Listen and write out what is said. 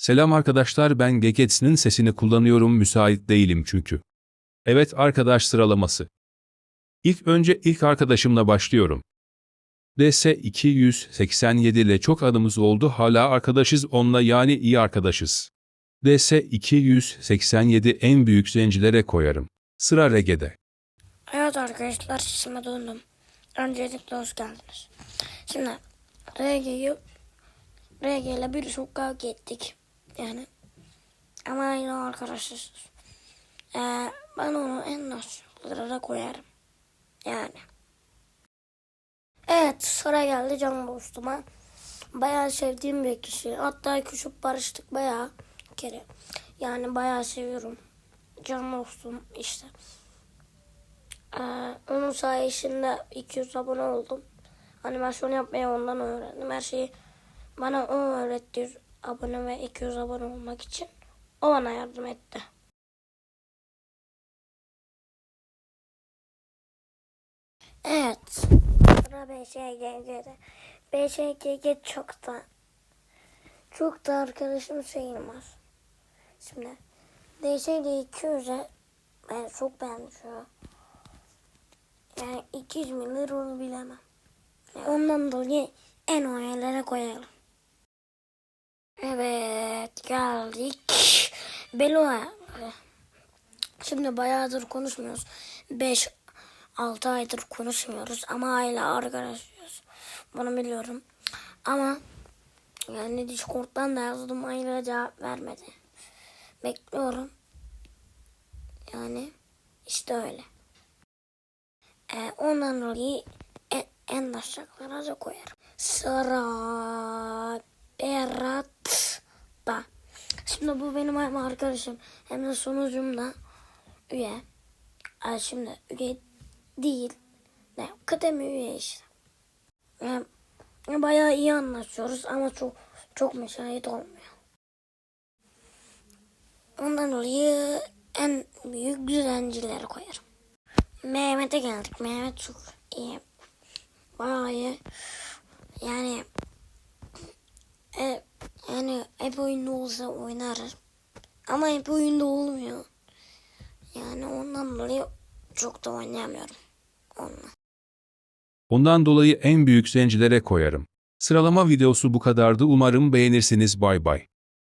Selam arkadaşlar ben Gekets'in sesini kullanıyorum müsait değilim çünkü. Evet arkadaş sıralaması. İlk önce ilk arkadaşımla başlıyorum. DS 287 ile çok adımız oldu hala arkadaşız onunla yani iyi arkadaşız. DS 287 en büyük zencilere koyarım. Sıra Rege'de. Evet arkadaşlar sesime döndüm. Öncelikle hoş geldiniz. Şimdi RG'yi RG ile bir çok kavga ettik. Yani ama yine arkadaşız. Ee, ben onu en aşağılara koyarım. Yani. Evet sıra geldi can dostuma. Bayağı sevdiğim bir kişi. Hatta küçük barıştık bayağı kere. Yani bayağı seviyorum. Can dostum işte. Ee, onun sayesinde 200 abone oldum. Animasyon yapmayı ondan öğrendim. Her şeyi bana o öğretti. Abone ve 200 abone olmak için. O bana yardım etti. Evet. Sıra BŞGG'de. BŞGG çok da çok da arkadaşım sayılmaz. Şimdi DSG 200'e ben çok an. Yani 200 milyar onu bilemem. Ondan dolayı en oyunlara koyalım. Evet geldik. Belo'a. Şimdi bayağıdır konuşmuyoruz. 5 6 aydır konuşmuyoruz ama hala arkadaşız. Bunu biliyorum. Ama yani Discord'dan da yazdım hala cevap vermedi. Bekliyorum. Yani işte öyle. Ee, ondan dolayı en, en aşağılara koyarım. Sıra Berat'ta. Şimdi bu benim arkadaşım hem de sonucum da üye. Ee, şimdi üye değil. Ne? Kıdemi üye işte. Ee, bayağı iyi anlaşıyoruz ama çok çok müsait olmuyor. Ondan dolayı en büyük düzencileri koyarım. Mehmet'e geldik. Mehmet çok iyi. Bayağı iyi. Yani e, yani hep oyunda olsa oynarız. Ama hep oyunda olmuyor. Yani ondan dolayı çok da oynayamıyorum. Onunla. Ondan dolayı en büyük zencilere koyarım. Sıralama videosu bu kadardı umarım beğenirsiniz bay bay.